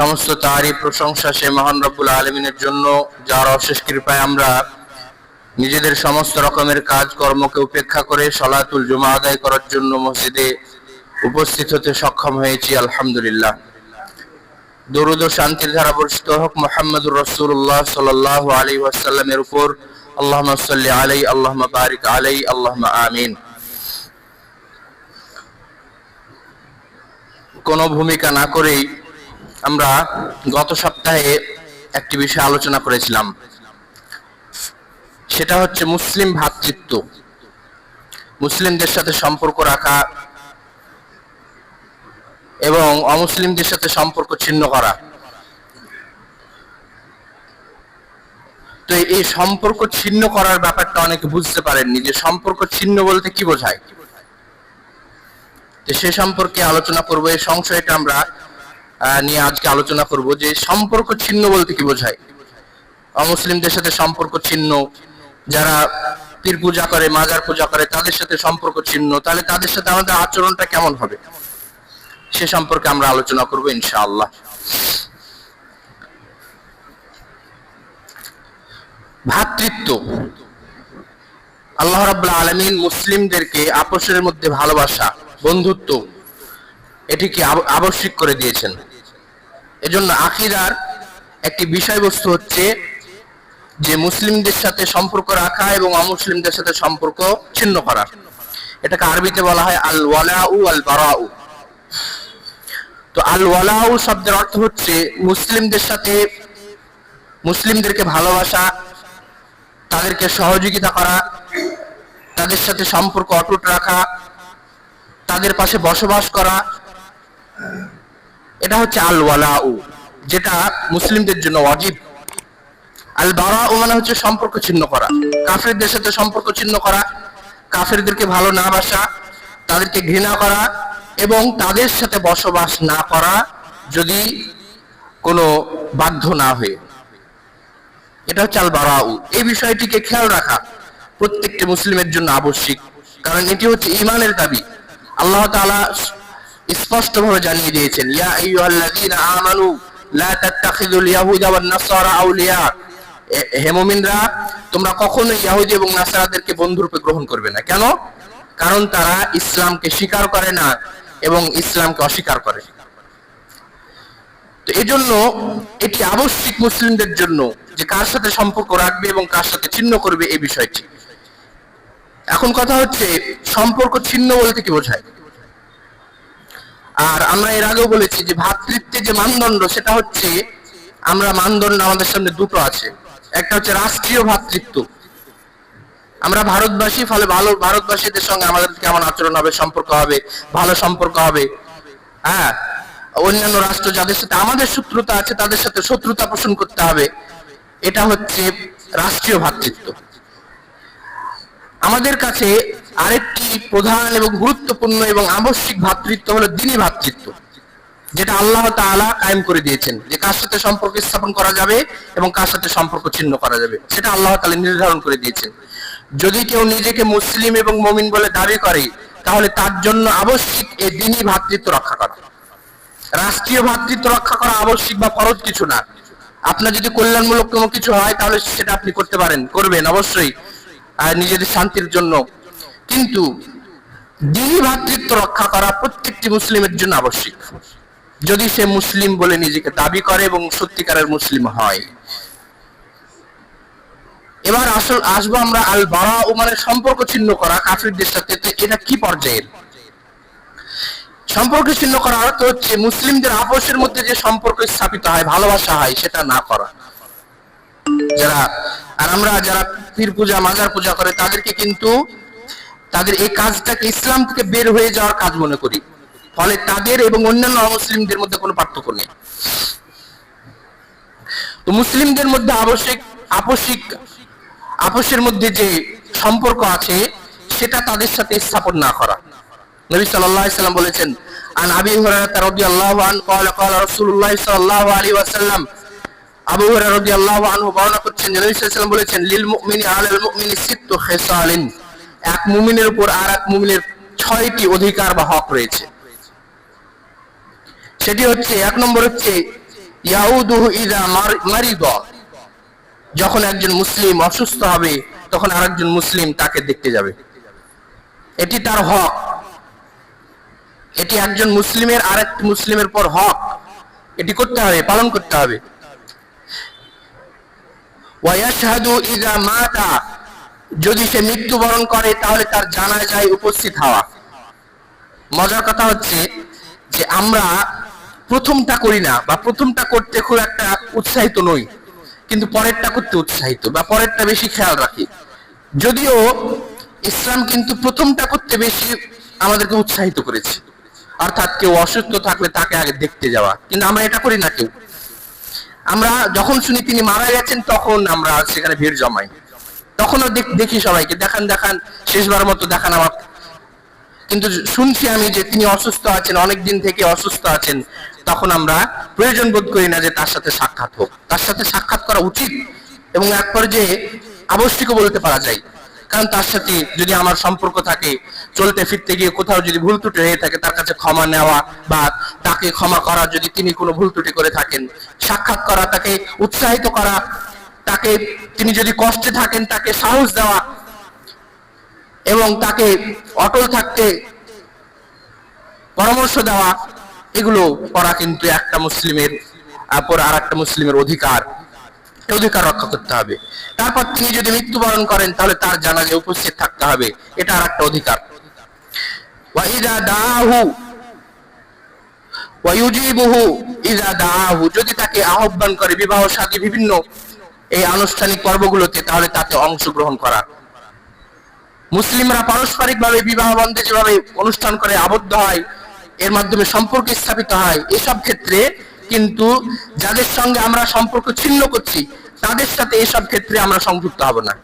সমস্ত তারই প্রশংসা সে মহান রব্বুল আলমিনের জন্য, যার অশেষ কৃপায় আমরা নিজেদের সমস্ত রকমের কাজ কর্মকে উপেক্ষা করে সলাতুল জুমা আদায় করার জন্য মসজিদে উপস্থিত হতে সক্ষম হয়েছি, আলহামদুলিল্লাহ। দরুদ ও শান্তির ধারা বর্ষিত হোক মোহাম্মদুর রসুল্লাহ সাল্লাহ আলী ওয়াসাল্লামের উপর। আল্লাহ সাল্লি আলাই আল্লাহ বারিক আলাই আল্লাহ আমিন। কোনো ভূমিকা না করেই আমরা গত সপ্তাহে একটি বিষয় আলোচনা করেছিলাম। সেটা হচ্ছে মুসলিম ভ্রাতৃত্ব মুসলিমদের সাথে সম্পর্ক রাখা এবং অমুসলিমদের সাথে সম্পর্ক ছিন্ন করা। তো এই সম্পর্ক ছিন্ন করার ব্যাপারটা অনেকে বুঝতে পারেননি যে সম্পর্ক ছিন্ন বলতে কি বোঝায়? সে সম্পর্কে আলোচনা করব, এই সংশয়টা আমরা নিয়ে আজকে আলোচনা করব যে সম্পর্ক ছিন্ন বলতে কি বোঝায়? অমুসলিমদের সাথে সম্পর্ক ছিন্ন, যারা পীর পূজা করে, মাজার পূজা করে, তাদের সাথে সম্পর্ক ছিন্ন, তাহলে তাদের সাথে আমাদের আচরণটা কেমন হবে? সে সম্পর্কে আমরা আলোচনা করব ইনশাআল্লাহ। ভ্রাতৃত্ব আল্লাহ রাব্বুল আলামিন মুসলিমদেরকে আপোষের মধ্যে ভালোবাসা, বন্ধুত্ব, এটিকে আব- আবশ্যিক করে দিয়েছেন। এজন্য আকিদার একটি বিষয়বস্তু হচ্ছে যে মুসলিমদের সাথে সম্পর্ক রাখা এবং অমুসলিমদের সাথে সম্পর্ক ছিন্ন করা। এটাকে আরবিতে বলা হয় আল ওয়ালাউ আল বারাউ তো আল ওয়ালাউ শব্দের অর্থ হচ্ছে মুসলিমদের সাথে মুসলিমদেরকে ভালোবাসা, তাদেরকে সহযোগিতা করা, তাদের সাথে সম্পর্ক অটুট রাখা, তাদের পাশে বসবাস করা এটা হচ্ছে আল ওয়ালাউ যেটা মুসলিমদের জন্য অজিব আল বারাউ মানে হচ্ছে সম্পর্ক ছিন্ন করা। কাফেরদের সাথে সম্পর্ক ছিন্ন করা, কাফেরদেরকে ভালো না বাসা, তাদেরকে ঘৃণা করা এবং তাদের সাথে বসবাস না করা যদি কোনো বাধ্য না হয়ে। এটা হচ্ছে আল বারাউ এই বিষয়টিকে খেয়াল রাখা প্রত্যেকটি মুসলিমের জন্য আবশ্যিক, কারণ এটি হচ্ছে ইমানের দাবি। আল্লাহ তাআলা স্পষ্টভাবে জানিয়ে দিয়েছেন, ইয়া আইয়ুহাল্লাযীনা আমানু, লা তাত্তাখিযুল ইয়াহুদা ওয়ান নাসারা আউলিয়া। হে মুমিনরা, তোমরা কখনোই ইহুদি এবং নাসারাদেরকে গ্রহণ করবে না। কেন? কারণ তারা ইসলামকে স্বীকার করে না এবং ইসলামকে অস্বীকার করে। তো এজন্য এটি আবশ্যিক মুসলিমদের জন্য যে কার সাথে সম্পর্ক রাখবে এবং কার সাথে ছিন্ন করবে এই বিষয়টি। এখন কথা হচ্ছে, সম্পর্ক ছিন্ন বলতে কি বোঝায়? আর আমরা এর আগেও বলেছি যে ভ্রাতৃত্বের যে মানদণ্ড, সেটা হচ্ছে আমরা মানদণ্ড আমাদের সামনে দুটো আছে। একটা হচ্ছে রাষ্ট্রীয় ভ্রাতৃত্ব আমরা ভারতবাসী, ফলে ভালো ভারতবাসীদের সঙ্গে আমাদের কেমন আচরণ হবে, সম্পর্ক হবে, ভালো সম্পর্ক হবে? হ্যাঁ? অন্যান্য রাষ্ট্র যাদের সাথে আমাদের শত্রুতা আছে, তাদের সাথে শত্রুতা পোষণ করতে হবে। এটা হচ্ছে রাষ্ট্রীয় ভ্রাতৃত্ব আমাদের কাছে আরেকটি প্রধান এবং গুরুত্বপূর্ণ এবং আবশ্যিক ভ্রাতৃত্ব হলো দিনী ভ্রাতৃত্ব যেটা আল্লাহ তাআলা কায়েম করে দিয়েছেন যে কার সাথে সম্পর্ক স্থাপন করা যাবে এবং কার সাথে সম্পর্ক ছিন্ন করা যাবে, সেটা আল্লাহ তাআলা নির্ধারণ করে দিয়েছেন। যদি কেউ নিজেকে মুসলিম এবং মমিন বলে দাবি করে, তাহলে তার জন্য আবশ্যিক এই দিনী ভ্রাতৃত্ব রক্ষা করা। রাষ্ট্রীয় ভাতৃত্ব রক্ষা করা আবশ্যিক বা ফরজ কিছু না। আপনার যদি কল্যাণমূলক কোনো কিছু হয়, তাহলে সেটা আপনি করতে পারেন, করবেন অবশ্যই। নিজেদের শান্তির জন্য। কিন্তু দিনী ভ্রাতৃত্ব রক্ষা করা প্রত্যেকটি মুসলিমের জন্য আবশ্যিক। যদি সে মুসলিম বলে নিজেকে দাবি করে এবং সত্যিকারের মুসলিম হয়। এবার আসল, আসব আমরা আল বারা উমারের সম্পর্ক ছিন্ন করা কাফিরদের সাথে। এটা কি পর্যায়ের? সম্পর্ক ছিন্ন করা অর্থ হচ্ছে মুসলিমদের আপোষের মধ্যে যে সম্পর্ক স্থাপিত হয়, ভালোবাসা হয়, সেটা না করা। যারা, আর আমরা যারা পীর পূজা মাজার পূজা করে তাদেরকে কিন্তু তাদের এই কাজটাকে ইসলাম থেকে বের হয়ে যাওয়ার কাজ মনে করি ফলে তাদের এবং অন্যান্য অমুসলিমদের মধ্যে কোনো পার্থক্য নেই তো মুসলিমদের মধ্যে আবশ্যিক আপসিক আপোষের মধ্যে যে সম্পর্ক আছে সেটা তাদের সাথে স্থাপন না করা নবী সাল্লাল্লাহু আলাইহি সাল্লাম বলেছেন আন আবি হুরায়রা রাদিয়াল্লাহু আনহু قال قال رسول الله صلى الله عليه وسلم আবু হুরায়রা রাদিয়াল্লাহু আনহু বর্ণনা করছেন যে সাল্লাল্লাহু বলেছেন, লিল মুমিনি আলাল মুমিনি সিত্তু খিসালিন। এক মুমিনের উপর আর এক মুমিনের ছয়টি অধিকার বা হক রয়েছে। সেটি হচ্ছে, এক নম্বর হচ্ছে, ইয়াউদুহু ইদা মারিদ। যখন একজন মুসলিম অসুস্থ হবে, তখন আরেকজন মুসলিম তাকে দেখতে যাবে। এটি তার হক। এটি একজন মুসলিমের আরেক মুসলিমের পর হক। এটি করতে হবে, পালন করতে হবে। মাতা। যদি সে মৃত্যুবরণ করে, তাহলে তার জানাজায় উপস্থিত হওয়া। মজার কথা হচ্ছে যে আমরা প্রথমটা করি না, বা প্রথমটা করতে খুব একটা উৎসাহিত নই, কিন্তু পরেরটা করতে উৎসাহিত, বা পরেরটা বেশি খেয়াল রাখি। যদিও ইসলাম কিন্তু প্রথমটা করতে বেশি আমাদেরকে উৎসাহিত করেছে। অর্থাৎ কেউ অসুস্থ থাকলে তাকে আগে দেখতে যাওয়া। কিন্তু আমরা এটা করি না কেউ। আমরা যখন শুনি তিনি মারা গেছেন, তখন আমরা সেখানে ভিড় জমাই। তখনও দেখ- সবাইকে, দেখান দেখান শেষবার মতো দেখান আমার কিন্তু শুনছি আমি যে তিনি অসুস্থ আছেন অনেক দিন থেকে অসুস্থ আছেন, তখন আমরা প্রয়োজন বোধ করি না যে তার সাথে সাক্ষাৎ হোক। তার সাথে সাক্ষাৎ করা উচিত এবং এক যে আবশ্যিক বলতে পারা যায়। কারণ তার সাথে যদি আমার সম্পর্ক থাকে, চলতে ফিরতে গিয়ে কোথাও যদি ভুল ত্রুটি হয়ে থাকে, তার কাছে ক্ষমা নেওয়া বা তাকে ক্ষমা করা যদি তিনি কোনো ভুল ত্রুটি করে থাকেন, সাক্ষাৎ করা, তাকে উৎসাহিত করা, তাকে তিনি যদি কষ্টে থাকেন, তাকে সাহস দেওয়া এবং তাকে অটল থাকতে পরামর্শ দেওয়া, এগুলো করা কিন্তু একটা মুসলিমের আর একটা মুসলিমের অধিকার। অধিকার রক্ষা করতে হবে। তারপর তিনি যদি মৃত্যুবরণ করেন, তাহলে তার জানাজে উপস্থিত থাকতে হবে। এটা আর একটা অধিকার যদি তাকে আহ্বান করে বিবাহ সাথী বিভিন্ন এই আনুষ্ঠানিক পর্বগুলোতে, তাহলে তাতে অংশগ্রহণ করা। মুসলিমরা পারস্পরিক ভাবে বিবাহ বন্ধে যেভাবে অনুষ্ঠান করে আবদ্ধ হয়, এর মাধ্যমে সম্পর্ক স্থাপিত হয়, এসব ক্ষেত্রে কিন্তু যাদের সঙ্গে আমরা সম্পর্ক ছিন্ন করছি, তাদের সাথে এসব ক্ষেত্রে আমরা সংযুক্ত হব না।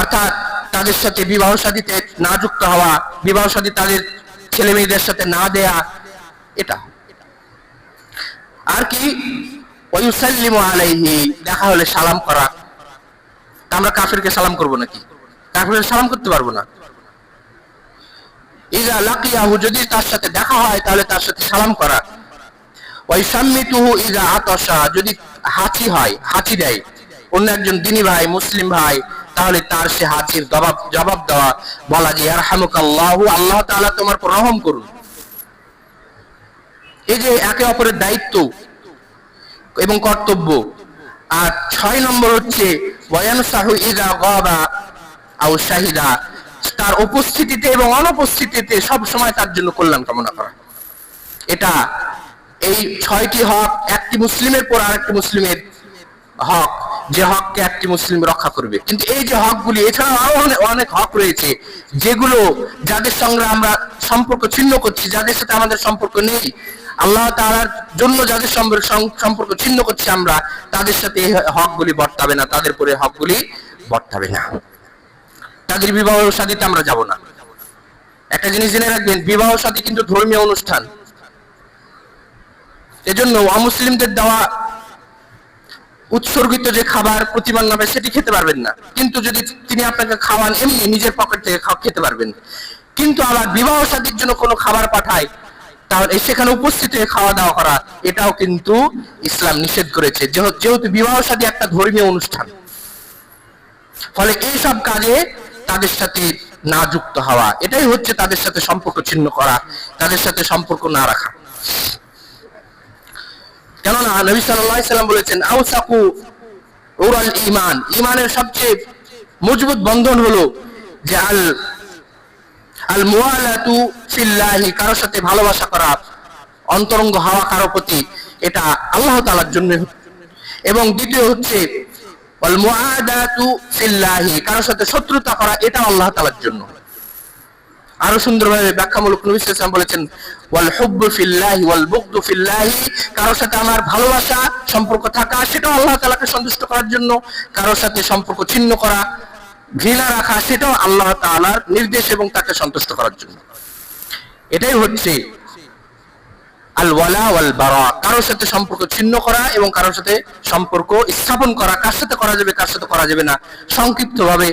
অর্থাৎ তাদের সাথে বিবাহ সাদীতে না যুক্ত হওয়া, বিবাহ সাদী তাদের ছেলে মেয়েদের সাথে না দেয়া, এটা। আর কি? দেখা হলে সালাম করা। আমরা কাফেরকে সালাম করব নাকি? কাফেরকে সালাম করতে পারব না। ইজা লাকিয়াহু, যদি তার সাথে দেখা হয়, তাহলে তার সাথে সালাম করা। ওই সাম্মিতুহু ইজা আতসা যদি হাঁচি হয়, হাঁচি দেয়। অন্য একজন দিনী ভাই, মুসলিম ভাই, তাহলে তার সে হাঁচির জবাব জবাব দেওয়া, বলা যে আরহামুকাল্লাহু আল্লাহ তাআলা তোমার উপর রহম করুন। এই যে একে অপরের দায়িত্ব এবং কর্তব্য। আর ছয় নম্বর হচ্ছে ওয়ানসাহু ইদা গাবা আও শাহিদা। তার উপস্থিতিতে এবং অনুপস্থিতিতে সব সময় তার জন্য কল্যাণ কামনা করা। এটা এই ছয়টি হক, একটি মুসলিমের পর আরেকটি মুসলিমের হক। যে হককে একটি মুসলিম রক্ষা করবে। কিন্তু এই যে হকগুলি, এছাড়াও আরও অনেক হক রয়েছে, যেগুলো যাদের সঙ্গে আমরা সম্পর্ক ছিন্ন করছি, যাদের সাথে আমাদের সম্পর্ক নেই, আল্লাহ তাআলার জন্য যাদের সম্পর্ক ছিন্ন করছি আমরা, তাদের সাথে এই হকগুলি বর্তাবে না, তাদের পরে হকগুলি বর্তাবে না। তাদের বিবাহ সাদীতে আমরা যাব না। একটা জিনিস জেনে রাখবেন বিবাহ সাদী কিন্তু ধর্মীয় অনুষ্ঠান। এজন্য অমুসলিমদের দেওয়া উৎসর্গিত যে খাবার প্রতিমান নামে সেটি খেতে পারবেন না। কিন্তু যদি তিনি আপনাকে খাওয়ান, এমনি নিজের পকেট থেকে খেতে পারবেন। কিন্তু আবার বিবাহ সাদীর জন্য কোনো খাবার পাঠায়, তাহলে সেখানে উপস্থিত হয়ে খাওয়া দাওয়া করা, এটাও কিন্তু ইসলাম নিষেধ করেছে। যেহেতু বিবাহ সাদী একটা ধর্মীয় অনুষ্ঠান। ফলে এই সব কাজে তাদের সাথে না যুক্ত হওয়া, এটাই হচ্ছে তাদের সাথে সম্পর্ক ছিন্ন করা, তাদের সাথে সম্পর্ক না রাখা। কেননা নবী সাল্লাম বলেছেন, আউসাকু উরাল ঈমান। ঈমানের সবচেয়ে মজবুত বন্ধন হলো যে আল আল মুআলাতু ফিল্লাহি কারোর সাথে ভালোবাসা করা, অন্তরঙ্গ হওয়া কারও প্রতি, এটা আল্লাহ তাআলার জন্য। এবং দ্বিতীয় হচ্ছে ওয়াল মুআদাতু ফিল্লাহি। কারোর সাথে শত্রুতা করা, এটা আল্লাহ তাআলার জন্য। আরও সুন্দরভাবে ব্যাখ্যামূলক নবী ওয়াসাল্লাম বলেছেন, ওয়াল হুব্বু ফিল্লাহি, ওয়াল বুগদু ফিল্লাহি। কারোর সাথে আমার ভালোবাসা, সম্পর্ক থাকা, সেটাও আল্লাহ তাআলাকে সন্তুষ্ট করার জন্য। কারোর সাথে সম্পর্ক ছিন্ন করা, ঘৃণা রাখা, সেটাও আল্লাহ তাআলার নির্দেশ এবং তাকে সন্তুষ্ট করার জন্য। এটাই হচ্ছে আল ওয়ালা ওয়াল বারা কারোর সাথে সম্পর্ক ছিন্ন করা এবং কারোর সাথে সম্পর্ক স্থাপন করা, কার সাথে করা যাবে, কার সাথে করা যাবে না, সংক্ষিপ্তভাবে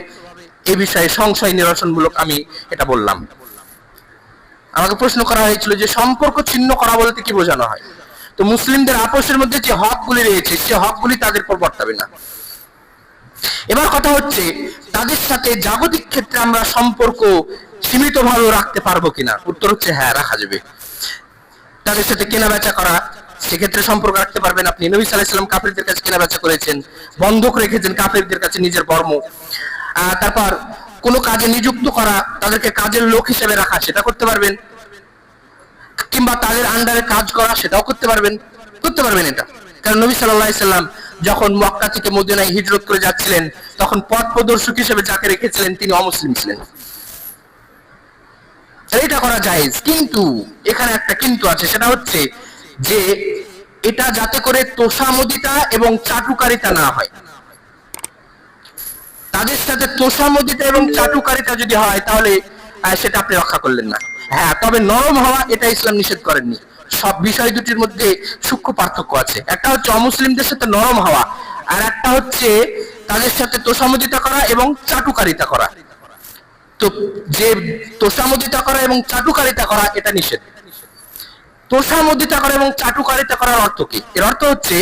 বিষয়ে সংশয় নিরসনমূলক আমি এটা বললাম। আমাকে প্রশ্ন করা হয়েছিল যে সম্পর্ক ছিন্ন করা বলতে কি বোঝানো হয়? তো মুসলিমদের আপসের মধ্যে যে হকগুলি রয়েছে, সে হকগুলি তাদের উপর বর্তাবে না। এবার কথা হচ্ছে, তাদের সাথে জাগতিক ক্ষেত্রে আমরা সম্পর্ক সীমিত ভাবে রাখতে পারব কিনা? উত্তর হচ্ছে হ্যাঁ রাখা যাবে। তাদের সাথে কেনা বেচা করা সেক্ষেত্রে সম্পর্ক রাখতে পারবেন আপনি। নবী সাল্লাহাম কাপড়দের কাছে কেনা বেচা করেছেন বন্ধক রেখেছেন কাপড়দের কাছে নিজের আহ, তারপর কোনো কাজে নিযুক্ত করা তাদেরকে কাজের লোক হিসেবে রাখা সেটা করতে পারবেন। কিংবা তাদের আন্ডারে কাজ করা সেটাও করতে পারবেন। করতে পারবেন এটা। কারণ নবী সাল্লাহ সাল্লাম যখন মক্কা থেকে মদিনায় হিজরত করে যাচ্ছিলেন তখন পথ প্রদর্শক হিসেবে যাকে রেখেছিলেন তিনি অমুসলিম ছিলেন। এটা করা যায় কিন্তু এখানে একটা কিন্তু আছে, সেটা হচ্ছে যে এটা যাতে করে তোষামদিতা এবং চাটুকারিতা না হয়। তাদের সাথে তোষামদিতা এবং চাটুকারিতা যদি হয়, তাহলে সেটা আপনি রক্ষা করলেন না। হ্যাঁ তবে নরম হওয়া এটা ইসলাম নিষেধ করেননি। সব বিষয় দুটির মধ্যে সূক্ষ্ম পার্থক্য আছে। একটা হচ্ছে অমুসলিমদের সাথে নরম হওয়া, আর একটা হচ্ছে তাদের সাথে তোষামদিতা করা এবং চাটুকারিতা করা। তো যে তোষামদিতা করা এবং চাটুকারিতা করা, এটা নিষেধ। তোষামদিতা করা এবং চাটুকারিতা করার অর্থ কি? এর অর্থ হচ্ছে,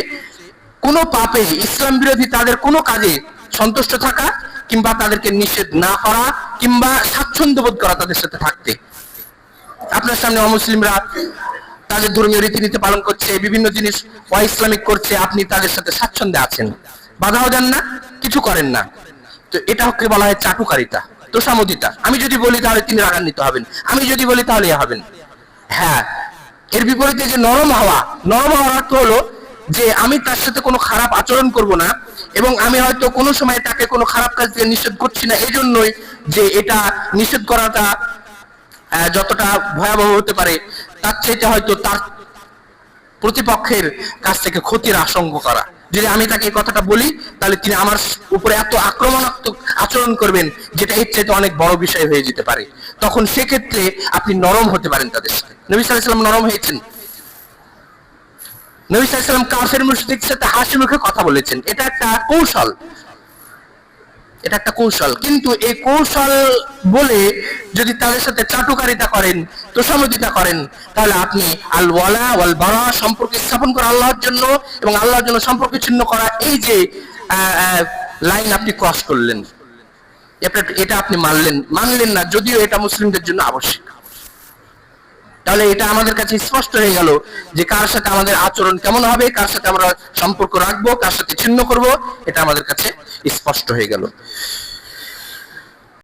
কোন পাপে ইসলাম বিরোধী তাদের কোনো কাজে সন্তুষ্ট থাকা কিংবা তাদেরকে নিষেধ না করা কিংবা স্বাচ্ছন্দ্য বোধ করা তাদের সাথে থাকতে। আপনার সামনে অমুসলিমরা তাদের ধর্মীয় রীতিনীতি পালন করছে, বিভিন্ন জিনিস ইসলামিক করছে, আপনি তাদের সাথে স্বাচ্ছন্দ্যে আছেন। বাধাও দেন না, কিছু করেন না। তো এটা হচ্ছে বলা হয় চাটুকারিতা। তোষামদিতা। আমি যদি বলি তাহলে তিনি রাগান্বিত হবেন। আমি যদি বলি তাহলে হবেন। হ্যাঁ এর বিপরীতে যে নরম হওয়া, নরম হওয়ার অর্থ হলো যে আমি তার সাথে কোনো খারাপ আচরণ করব না এবং আমি হয়তো কোনো সময় তাকে কোনো খারাপ কাজ দিয়ে নিষেধ করছি না। এই জন্যই যে এটা নিষেধ করাটা যতটা ভয়াবহ হতে পারে, তার চাইতে হয়তো তার প্রতিপক্ষের কাছ থেকে ক্ষতির আশঙ্কা করা। যদি আমি তাকে এই কথাটা বলি, তাহলে তিনি আমার উপরে এত আক্রমণাত্মক আচরণ করবেন, যেটা এর চাইতে অনেক বড় বিষয় হয়ে যেতে পারে। তখন সেক্ষেত্রে আপনি নরম হতে পারেন তাদের সাথে। নবী সাল্লাম নরম হয়েছেন। নবী সাল্লাম কাফের মুশরিকদের সাথে হাসি মুখে কথা বলেছেন। এটা একটা কৌশল। এটা একটা কৌশল। কিন্তু এই কৌশল বলে যদি তাদের সাথে চাটুকারিতা করেন, তোষামদিতা করেন, তাহলে আপনি আল ওয়ালা ওয়াল বারা সম্পর্ক স্থাপন করা আল্লাহর জন্য এবং আল্লাহর জন্য সম্পর্ক ছিন্ন করা, এই যে লাইন আপনি ক্রস করলেন। এটা- এটা আপনি মানলেন মানলেন না, যদিও এটা মুসলিমদের জন্য আবশ্যক। তাহলে এটা আমাদের কাছে স্পষ্ট হয়ে গেল যে কার সাথে আমাদের আচরণ কেমন হবে, কার সাথে আমরা সম্পর্ক রাখব, কার সাথে ছিন্ন করব, এটা আমাদের কাছে স্পষ্ট হয়ে গেল।